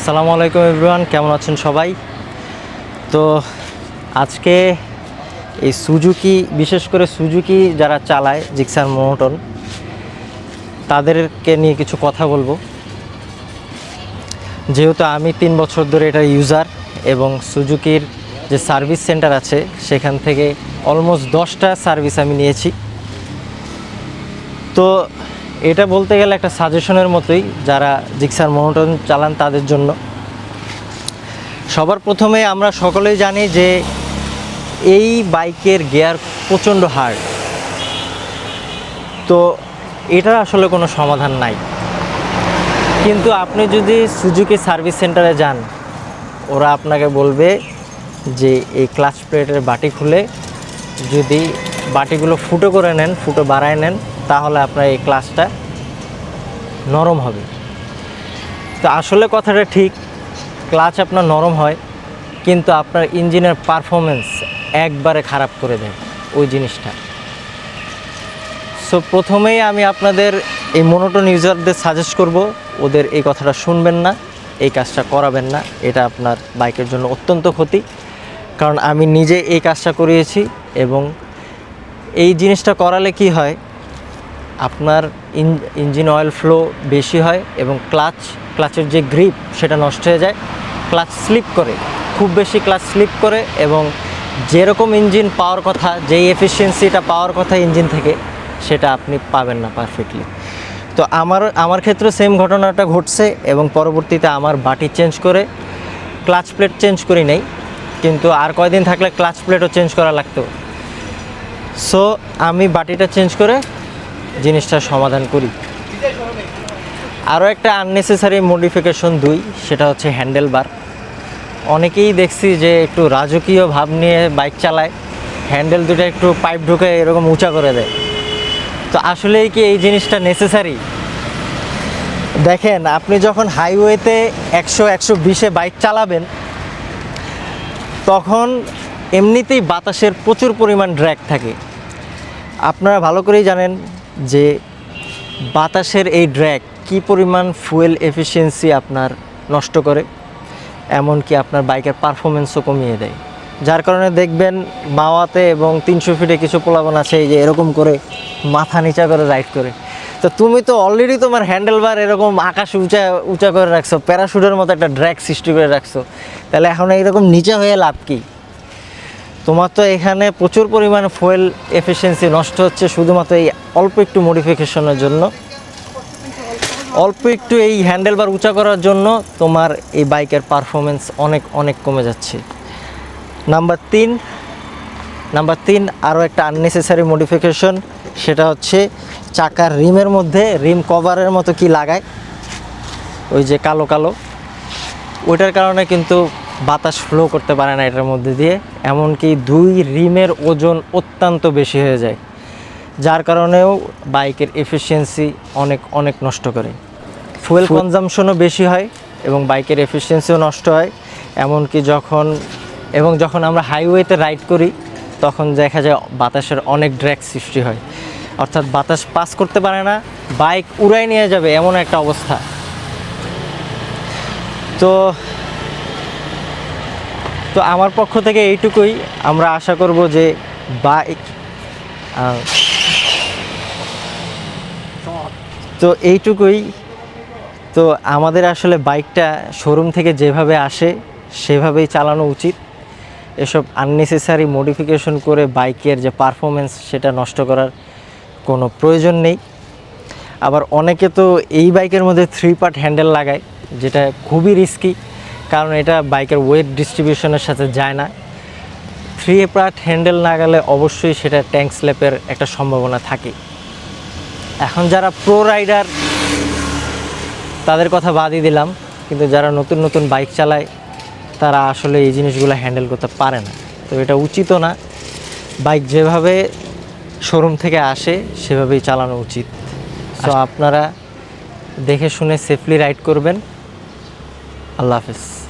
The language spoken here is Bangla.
আসসালামু আলাইকুম এভরিওয়ান, কেমন আছেন সবাই? তো আজকে এই সুজুকি, বিশেষ করে সুজুকি যারা চালায়, জিক্সার মোটন তাদেরকে নিয়ে কিছু কথা বলব। যেহেতু আমি তিন বছর ধরে এটা ইউজার এবং সুজুকির যে সার্ভিস সেন্টার আছে, সেখান থেকে অলমোস্ট দশটা সার্ভিস আমি নিয়েছি। তো এটা বলতে গেলে একটা সাজেশনের মতোই যারা জিক্সার মনোটন চালান তাদের জন্য। সবার প্রথমে আমরা সকলেই জানি যে এই বাইকের গিয়ার প্রচণ্ড হার্ড তো এটার আসলে কোনো সমাধান নাই। কিন্তু আপনি যদি সুজুকি সার্ভিস সেন্টারে যান, ওরা আপনাকে বলবে যে এই ক্লাচ প্লেটের বাটি খুলে যদি বাটিগুলো ফুটো করে নেন, ফুটো বাড়ায় নেন তাহলে আপনার এই ক্লাচটা নরম হবে। তো আসলে কথাটা ঠিক ক্লাচ আপনার নরম হয়, কিন্তু আপনার ইঞ্জিনের পারফরমেন্স একবারে খারাপ করে দেয় ওই জিনিসটা। সো প্রথমেই আমি আপনাদের এই মনোটন ইউজারদের সাজেস্ট করব, ওদের এই কথাটা শুনবেন না, এই কাজটা করাবেন না, এটা আপনার বাইকের জন্য অত্যন্ত ক্ষতি। কারণ আমি নিজে এই কাজটা করিয়েছি এবং এই জিনিসটা করালে কি হয় আপনার ইঞ্জিন অয়েল ফ্লো বেশি হয় এবং ক্লাচ, ক্লাচের যে গ্রিপ সেটা নষ্ট হয়ে যায়। ক্লাচ স্লিপ করে, খুব বেশি ক্লাচ স্লিপ করে এবং যেরকম ইঞ্জিন পাওয়ার কথা, যেই এফিসিয়েন্সিটা পাওয়ার কথা ইঞ্জিন থেকে, সেটা আপনি পাবেন না পারফেক্টলি তো আমার আমার ক্ষেত্রে সেম ঘটনাটা ঘটছে এবং পরবর্তীতে আমার বাটি চেঞ্জ করে, ক্লাচ প্লেট চেঞ্জ করি নাই, কিন্তু আর কয়দিন থাকলে ক্লাচ প্লেটও চেঞ্জ করা লাগতো। সো আমি বাটিটা চেঞ্জ করে জিনিসটার সমাধান করি। আরও একটা আননেসেসারি মডিফিকেশন দুই, সেটা হচ্ছে হ্যান্ডেল বার অনেকেই দেখছি যে একটু রাজকীয় ভাব নিয়ে বাইক চালায় হ্যান্ডেল দুটো একটু পাইপ ঢুকে এরকম উঁচা করে দেয়। তো আসলেই কি এই জিনিসটা নেসেসারি দেখেন, আপনি যখন হাইওয়েতে একশো একশো বিশে বাইক চালাবেন, তখন এমনিতেই বাতাসের প্রচুর পরিমাণ ড্র্যাক থাকে। আপনারা ভালো করেই জানেন যে বাতাসের এই ড্র্যাগ কি পরিমাণ ফুয়েল এফিসিয়েন্সি আপনার নষ্ট করে, এমনকি আপনার বাইকের পারফরমেন্সও কমিয়ে দেয়। যার কারণে দেখবেন মাওয়াতে এবং তিনশো ফিটে কিছু পোলাবন আছে, এই যে এরকম করে মাথা নিচা করে রাইড করে। তো তুমি তো অলরেডি তোমার হ্যান্ডেল বার এরকম আকাশ উঁচা উঁচা করে রাখছো প্যারাশুটের মতো একটা ড্র্যাগ সৃষ্টি করে রাখছো। তাহলে এখন এইরকম নিচে হয়ে লাভ কী? তোমার তো এখানে প্রচুর পরিমাণে ফুয়েল এফিসিয়েন্সি নষ্ট হচ্ছে শুধুমাত্র এই অল্প একটু মডিফিকেশনের জন্য। অল্প একটু এই হ্যান্ডেল বার উঁচা করার জন্য তোমার এই বাইকের পারফরমেন্স অনেক অনেক কমে যাচ্ছে। নাম্বার তিন নাম্বার তিন আরও একটা আননেসেসারি মডিফিকেশন সেটা হচ্ছে চাকার রিমের মধ্যে রিম কভারের মতো কি লাগায়? ওই যে কালো কালো। ওইটার কারণে কিন্তু বাতাস ফ্লো করতে পারে না এটার মধ্যে দিয়ে এমনকি দুই রিমের ওজন অত্যন্ত বেশি হয়ে যায় যার কারণেও বাইকের এফিসিয়েন্সি অনেক অনেক নষ্ট করে। ফুয়েল কনজামশনও বেশি হয় এবং বাইকের এফিসিয়েন্সিও নষ্ট হয় এমনকি যখন এবং যখন আমরা হাইওয়েতে রাইড করি তখন দেখা যায় বাতাসের অনেক ড্র্যাক সৃষ্টি হয়। অর্থাৎ বাতাস পাস করতে পারে না বাইক উড়াই নিয়ে যাবে এমন একটা অবস্থা। তো তো আমার পক্ষ থেকে এইটুকুই। আমরা আশা করব যে বাইক তো এইটুকুই। তো আমাদের আসলে বাইকটা শোরুম থেকে যেভাবে আসে, সেভাবেই চালানো উচিত। এসব আননেসেসারি মডিফিকেশন করে বাইকের যে পারফরমেন্স সেটা নষ্ট করার কোনো প্রয়োজন নেই। আবার অনেকে তো এই বাইকের মধ্যে থ্রি পার্ট হ্যান্ডেল লাগায়, যেটা খুবই রিস্কি কারণ এটা বাইকের ওয়েট ডিস্ট্রিবিউশনের সাথে যায় না। থ্রি পার্ট হ্যান্ডেল না গেলে অবশ্যই সেটা ট্যাঙ্ক স্ল্যাপের একটা সম্ভাবনা থাকে। এখন যারা প্রো রাইডার তাদের কথা বাদই দিলাম কিন্তু যারা নতুন নতুন বাইক চালায় তারা আসলে এই জিনিসগুলো হ্যান্ডেল করতে পারে না। তো এটা উচিতও না। বাইক যেভাবে শোরুম থেকে আসে সেভাবেই চালানো উচিত। তো আপনারা দেখে শুনে সেফলি রাইড করবেন। আল্লাহ হাফিজ।